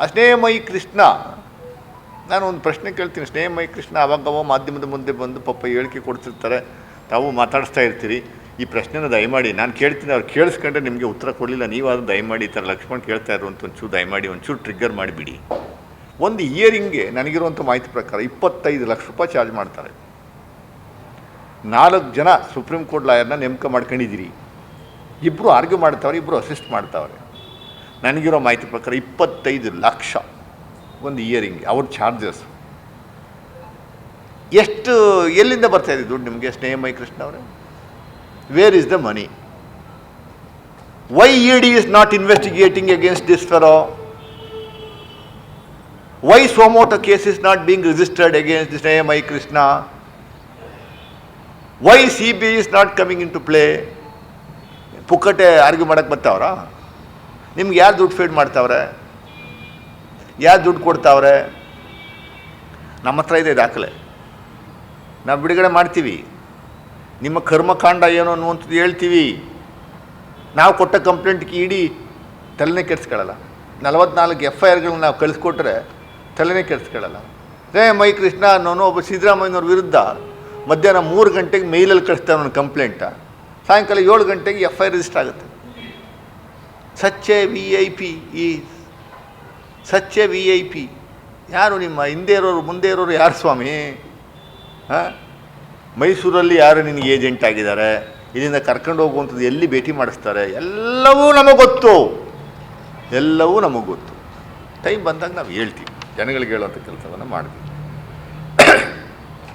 ಆ ಸ್ನೇಹಮಯಿ ಕೃಷ್ಣ. ನಾನು ಒಂದು ಪ್ರಶ್ನೆ ಕೇಳ್ತೀನಿ. ಸ್ನೇಹಮಯಿ ಕೃಷ್ಣ ಅವಾಗವ ಮಾಧ್ಯಮದ ಮುಂದೆ ಬಂದು ಪಾಪ ಹೇಳಿಕೆ ಕೊಡ್ತಿರ್ತಾರೆ. ತಾವು ಮಾತಾಡಿಸ್ತಾ ಇರ್ತೀರಿ. ಈ ಪ್ರಶ್ನೆನ ದಯಮಾಡಿ, ನಾನು ಕೇಳ್ತೀನಿ, ಅವ್ರು ಕೇಳಿಸ್ಕೊಂಡ್ರೆ ನಿಮಗೆ ಉತ್ತರ ಕೊಡಲಿಲ್ಲ. ನೀವು ದಯಮಾಡಿ ಈ ಥರ ಲಕ್ಷ್ಮಣ್ ಕೇಳ್ತಾ ಇರುವಂಥ ಒಂಚೂರು ದಯಮಾಡಿ ಒಂಚೂರು ಟ್ರಿಗ್ಗರ್ ಮಾಡಿಬಿಡಿ. ಒಂದು ಇಯರಿಂಗ್ಗೆ ನನಗಿರುವಂಥ ಮಾಹಿತಿ ಪ್ರಕಾರ ಇಪ್ಪತ್ತೈದು ಲಕ್ಷ ರೂಪಾಯಿ ಚಾರ್ಜ್ ಮಾಡ್ತಾರೆ. ನಾಲ್ಕು ಜನ ಸುಪ್ರೀಂ ಕೋರ್ಟ್ ಲಾಯರ್ನ ನೇಮಕ ಮಾಡ್ಕೊಂಡಿದ್ದೀರಿ. ಇಬ್ಬರು ಆರ್ಗ್ಯೂ ಮಾಡ್ತಾವ್ರೆ ಇಬ್ಬರು ಅಸಿಸ್ಟ್ ಮಾಡ್ತಾವ್ರೆ. ನನಗಿರೋ ಮಾಹಿತಿ ಪ್ರಕಾರ ಇಪ್ಪತ್ತೈದು ಲಕ್ಷ ಒಂದು ಇಯರಿಂಗ್ ಅವ್ರ ಚಾರ್ಜಸ್ ಎಷ್ಟು, ಎಲ್ಲಿಂದ ಬರ್ತಾ ಇದೆ ದುಡ್ಡು ನಿಮಗೆ, ಸ್ನೇಹ ಮೈ ಕೃಷ್ಣ ಅವರೇ where is the money why E D is not investigating against this fellow why suo motu case is not being registered against Mayi Krishna why C B is not coming into play ಪುಕ್ಕಟೆ argue ಮಾಡೋಕ್ಕೆ ಬರ್ತಾವ್ರ? ನಿಮ್ಗೆ ಯಾರು ದುಡ್ಡು feed ಮಾಡ್ತಾವ್ರೆ? ಯಾರು ದುಡ್ಡು ಕೊಡ್ತಾವ್ರೆ? ನಮ್ಮ ಹತ್ರ ಇದೆ ದಾಖಲೆ. ನಾವು ಬಿಡುಗಡೆ ಮಾಡ್ತೀವಿ. ನಿಮ್ಮ ಕರ್ಮಕಾಂಡ ಏನು ಅನ್ನುವಂಥದ್ದು ಹೇಳ್ತೀವಿ. ನಾವು ಕೊಟ್ಟ ಕಂಪ್ಲೇಂಟ್ಗೆ ಇಡೀ ತಲೆನೇ ಕೆಡಿಸ್ಕೊಳ್ಳಲ್ಲ ನಲವತ್ನಾಲ್ಕು ಎಫ್ ಐ ಆರ್ಗಳನ್ನ ನಾವು ಕಳಿಸ್ಕೊಟ್ರೆ ತಲೆನೇ ಕೆಡಿಸ್ಕೊಳ್ಳಲ್ಲ ರೇ ಮೈ ಕೃಷ್ಣ ಅನ್ನೋನು ಒಬ್ಬ ಸಿದ್ದರಾಮಯ್ಯನವ್ರ ವಿರುದ್ಧ ಮಧ್ಯಾಹ್ನ ಮೂರು ಗಂಟೆಗೆ ಮೇಲಲ್ಲಿ ಕಳಿಸ್ತಾರೆ ನನ್ನ ಕಂಪ್ಲೇಂಟ ಸಾಯಂಕಾಲ ಏಳು ಗಂಟೆಗೆ ಎಫ್ ಐ ರಿಜಿಸ್ಟರ್ ಆಗುತ್ತೆ. ಸಚ್ಚೆ ವಿ ಐ ಪಿ ಈ ಸಚ್ಚೆ ವಿ ಐ ಪಿ ಯಾರು ನಿಮ್ಮ ಹಿಂದೆ ಇರೋರು, ಮುಂದೆ ಇರೋರು ಯಾರು ಸ್ವಾಮಿ? ಹಾಂ? ಮೈಸೂರಲ್ಲಿ ಯಾರು ನಿನಗೆ ಏಜೆಂಟ್ ಆಗಿದ್ದಾರೆ? ಇಲ್ಲಿಂದ ಕರ್ಕೊಂಡು ಹೋಗುವಂಥದ್ದು ಎಲ್ಲಿ ಭೇಟಿ ಮಾಡಿಸ್ತಾರೆ? ಎಲ್ಲವೂ ನಮಗೆ ಗೊತ್ತು. ಎಲ್ಲವೂ ನಮಗೆ ಗೊತ್ತು. ಟೈಮ್ ಬಂದಾಗ ನಾವು ಹೇಳ್ತೀವಿ. ಜನಗಳಿಗೆ ಹೇಳುವಂಥ ಕೆಲಸವನ್ನು ಮಾಡ್ತೀವಿ.